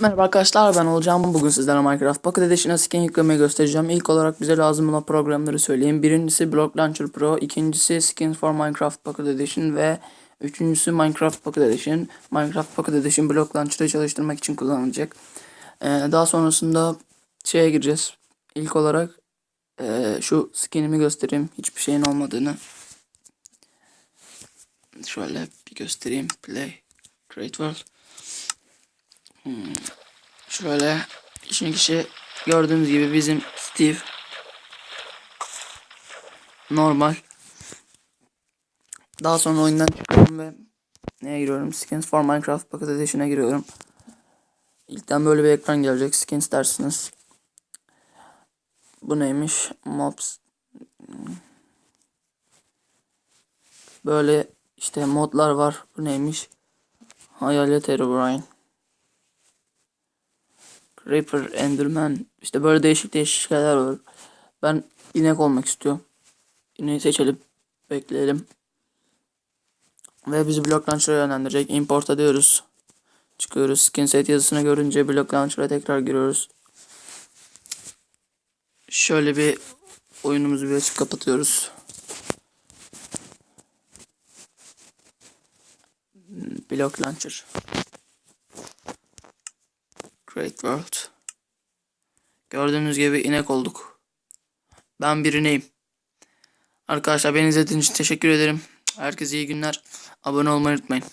Merhaba arkadaşlar ben olacağım. Bugün sizlere Minecraft Pocket Edition'a skin yüklemeyi göstereceğim. İlk olarak bize lazım olan programları söyleyeyim. Birincisi Block Launcher Pro, ikincisi Skins for Minecraft Pocket Edition ve üçüncüsü Minecraft Pocket Edition. Minecraft Pocket Edition Block Launcher'ı çalıştırmak için kullanılacak. Ee, daha sonrasında şeye gireceğiz. İlk olarak ee, şu skinimi göstereyim. Hiçbir şeyin olmadığını. Şöyle bir göstereyim. Play. Create World. Şöyle şimdi kişi gördüğünüz gibi bizim Steve normal. Daha sonra oyundan çıkıyorum ve neye giriyorum? Skins for Minecraft Pocket Edition'a giriyorum. İlkten böyle bir ekran gelecek. Skins dersiniz. Bu neymiş? Mobs. Böyle işte modlar var. Bu neymiş? Hayalet Herobrine. Reaper, Enderman işte böyle değişik değişik şeyler var. Ben inek olmak istiyorum. İneği seçelim. Bekleyelim. Ve bizi Block Launcher'a yönlendirecek. Import diyoruz. Çıkıyoruz. Skin set yazısını görünce Block Launcher'a tekrar giriyoruz. Şöyle bir oyunumuzu bir açıp kapatıyoruz. Block Launcher. Great World. Gördüğünüz gibi inek olduk. Ben bir ineğim. Arkadaşlar beni izlediğiniz için teşekkür ederim. Herkese iyi günler. Abone olmayı unutmayın.